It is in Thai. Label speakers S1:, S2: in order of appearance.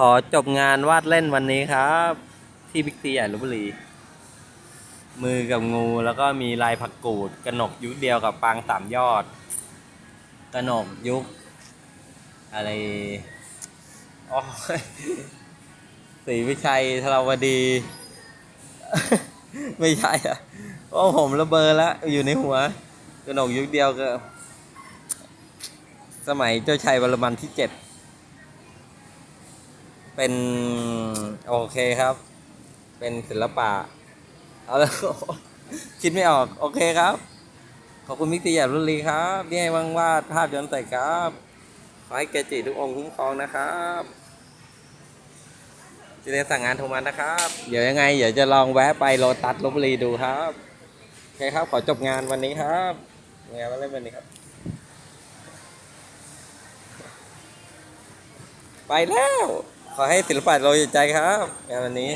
S1: ขอจบงานวาดเล่นวันนี้ครับ ที่บิ๊กซีใหญ่ลพบุรี มือกับงูแล้วก็มีลายผักกูดกระหนกยุคเดียวกับปางสามยอดกระหนกยุค อะไรอ๋อศรีวิชัยธราวดี ไม่ใช่อะโอ้ผมระเบอแล้วอยู่ในหัวกระหนกยุคเดียวก็ สมัยเจ้าชายวรมันที่เจ็ด เป็นโอเคครับ เป็นศิลปะเอาแล้วคิดไม่ออก โอเคครับ ขอบคุณมิตรใหญ่รุ่นลีครับที่ให้ว่างวาดภาพย้อนใส่ครับ ขอให้เกจิทุกองค์คุ้มครองนะครับจะได้สั่งงานโทรมานะครับ เดี๋ยวยังไง เดี๋ยวจะลองแวะไปโลตัสลบบุรีดูครับโอเคครับ ขอจบงานวันนี้ครับงานมาเล่นวันนี้ครับ ไปแล้ว ขอให้ศิลปะเราอยู่ใจครับงานวันนี้